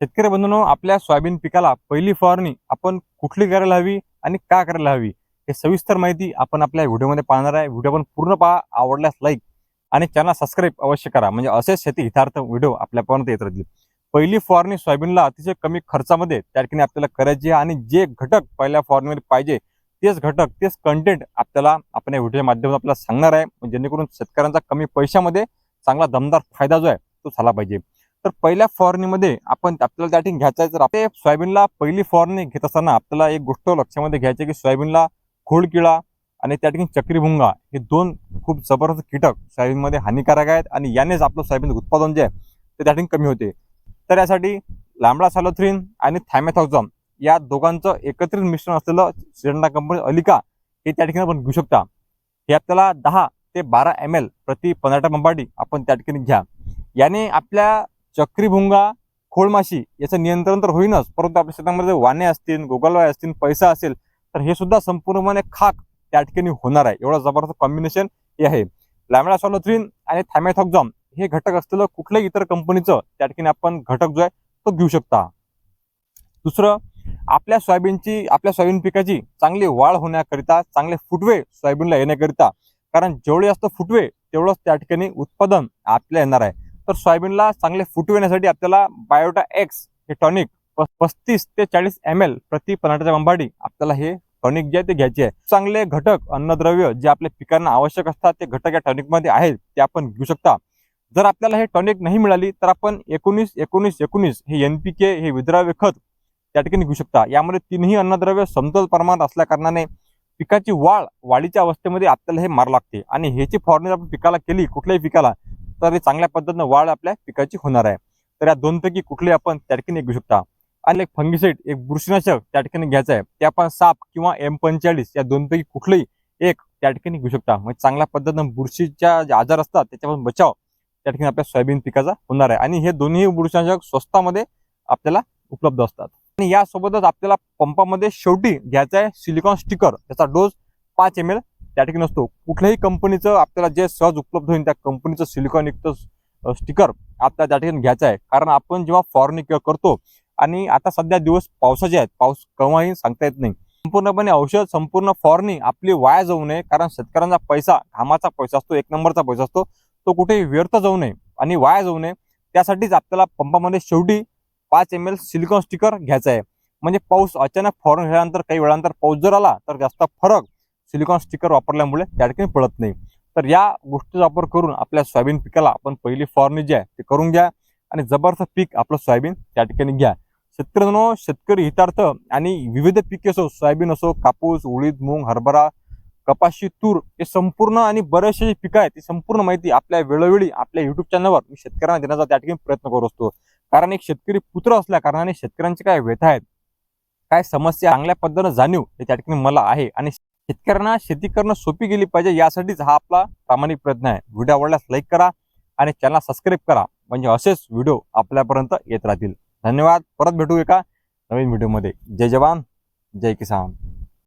शेतकरी बंधूंनो आपल्या सोयाबीन पिकाला पहिली फवारणी आपण कुठली करायला हवी आणि का करायला हवी हे सविस्तर माहिती आपण आपल्या व्हिडिओमध्ये पाहणार आहे. व्हिडिओ पण पूर्ण पहा आवडल्यास लाईक आणि चॅनल सबस्क्राईब अवश्य करा. म्हणजे असेच शेती हितार्थ व्हिडिओ आपल्यापर्यंत येत राहतील. पहिली फवारणी सोयाबीनला अतिशय कमी खर्चामध्ये त्या ठिकाणी आपल्याला करायची आहे आणि जे घटक पहिल्या फवारणीमध्ये पाहिजे तेच घटक तेच कंटेंट आपल्याला आपण या व्हिडिओच्या माध्यमातून आपल्याला सांगणार आहे. जेणेकरून शेतकऱ्यांचा कमी पैशामध्ये चांगला दमदार फायदा जो आहे तो झाला पाहिजे. तर पहिल्या फवारणीमध्ये आपण आपल्याला त्या ठिकाणी घ्यायचं आहे. तर आपल्या सोयाबीनला पहिली फवारणी घेत असताना आपल्याला एक गोष्ट लक्षामध्ये घ्यायची की सोयाबीनला खोडकिळा आणि त्या ठिकाणी चक्रीभुंगा हे दोन खूप जबरदस्त कीटक सोयाबीनमध्ये हानिकारक आहेत आणि यानेच आपलं सोयाबीन उत्पादन जे आहे ते त्या ठिकाणी कमी होते. तर यासाठी लांबडा सॅलोथ्रीन आणि थॅमेथॉक्झॉम या दोघांचं एकत्रित मिश्रण असलेलं सिरंडा कंपनी अलिका हे त्या ठिकाणी आपण घेऊ शकता. हे आपल्याला दहा ते बारा एम एल प्रति पंधरा पंपाटी आपण त्या ठिकाणी घ्या. याने आपल्या चक्रीभुंगा खोळमाशी याचं नियंत्रण तर होईनच परंतु आपल्या शेतामध्ये वाणे असतील गोगलवाय असतील पैसा असेल तर हे सुद्धा संपूर्णपणे खाक त्या ठिकाणी होणार आहे. एवढं जबरदस्त कॉम्बिनेशन हे आहे. लॅमडा सॉलोथ्रीन आणि थॅमॅथॉक्झॉम हे घटक असलेलं कुठल्याही इतर कंपनीचं त्या ठिकाणी आपण घटक जो आहे तो घेऊ शकता. दुसरं आपल्या सोयाबीनची आपल्या सोयाबीन पिकाची चांगली वाढ होण्याकरिता चांगले फुटवे सोयाबीनला येण्याकरिता कारण जेवढे जास्त फुटवे तेवढंच त्या ठिकाणी उत्पादन आपल्याला येणार आहे. तर सोयाबीनला चांगले फुटवे येण्यासाठी आपल्याला बायोटा एक्स हे टॉनिक पस्तीस ते चाळीस एम एल प्रति पन्नाटाच्या बंबाडी आपल्याला हे टॉनिक जे आहे ते घ्यायचे आहे. चांगले घटक अन्नद्रव्य जे आपल्या पिकांना आवश्यक असतात ते घटक या टॉनिकमध्ये आहेत ते आपण घेऊ शकता. जर आपल्याला हे टॉनिक नाही मिळाली तर आपण एकोणीस एकोणीस एकोणीस हे एन पी के हे विद्राव्य खत त्या ठिकाणी घेऊ शकता. यामध्ये तीनही अन्नद्रव्य समतोल प्रमाणात असल्या कारणाने पिकाची वाढ वाढीच्या अवस्थेमध्ये आपल्याला हे मार लागते. आणि ह्याची फवारणी आपण पिकाला केली कुठल्याही पिकाला तर चांगल्या पद्धतीनं वाढ आपल्या पिकाची होणार आहे. तर या दोनपैकी कुठले आपण त्या ठिकाणी घेऊ शकता? आणि एक फंगिसाईड एक बुरशीनाशक त्या ठिकाणी घ्यायचं आहे. ते आपण साप किंवा एम पंचेचाळीस या दोनपैकी कुठलंही एक त्या ठिकाणी घेऊ शकता. म्हणजे चांगल्या पद्धतीनं बुरशीच्या जे आजार असतात त्याच्यापासून बचाव त्या ठिकाणी आपल्या सोयाबीन पिकाचा होणार आहे. आणि हे दोन्ही बुरशीनाशक स्वस्तामध्ये आपल्याला उपलब्ध असतात. आणि यासोबतच आपल्याला पंपामध्ये शेवटी घ्यायचा आहे सिलिकॉन स्टिकर. त्याचा डोस पाच एम एल त्या ठिकाणी असतो कुठल्याही कंपनीचं आपल्याला जे सहज उपलब्ध होईल त्या कंपनीचं सिलिकॉन युक्त स्टिकर आपल्याला त्या ठिकाणी घ्यायचं आहे. कारण आपण जेव्हा फॉरनी करतो आणि आता सध्या दिवस पावसाचे आहेत पाऊस केव्हाही सांगता येत नाही. संपूर्णपणे औषध संपूर्ण फॉरनी आपली वाया जाऊ नये कारण शेतकऱ्यांचा पैसा घामाचा पैसा असतो एक नंबरचा पैसा असतो तो कुठेही व्यर्थ जाऊ नये आणि वाया जाऊ नये. त्यासाठीच आपल्याला पंपामध्ये शेवटी पाच एम एल सिलिकॉन स्टिकर घ्यायचा आहे. म्हणजे पाऊस अचानक फॉरन झाल्यानंतर काही वेळानंतर पाऊस जर आला तर जास्त फरक सिलिकॉन स्टिकर वापरल्यामुळे त्या ठिकाणी पडत नाही. तर या गोष्टीचा वापर करून आपल्या सोयाबीन पिकाला आपण पहिली फवारणी जी आहे ते करून घ्या आणि जबरदस्त पीक आपलं सोयाबीन त्या ठिकाणी घ्या. शेतकऱ्यांनो शेतकरी हितार्थ आणि विविध पिके असो सोयाबीन असो कापूस उडीद मूग हरभरा कपाशी तूर हे संपूर्ण आणि बरेचसे जे पिकं आहेत ती संपूर्ण माहिती आपल्या वेळोवेळी आपल्या युट्यूब चॅनलवर मी शेतकऱ्यांना देण्याचा त्या ठिकाणी प्रयत्न करत असतो. कारण एक शेतकरी पुत्र असल्या कारणाने शेतकऱ्यांचे काय व्यथा आहेत काय समस्या चांगल्या पद्धतीनं जाणीव हे त्या ठिकाणी मला आहे आणि शेतकऱ्यांना शेती करणं सोपी गेली पाहिजे यासाठीच हा आपला प्रामाणिक प्रयत्न आहे. व्हिडिओ आवडल्यास लाईक करा आणि चॅनल सबस्क्राईब करा. म्हणजे असेच व्हिडिओ आपल्यापर्यंत येत राहतील. धन्यवाद. परत भेटू एका नवीन व्हिडिओमध्ये जय जवान. जय किसान.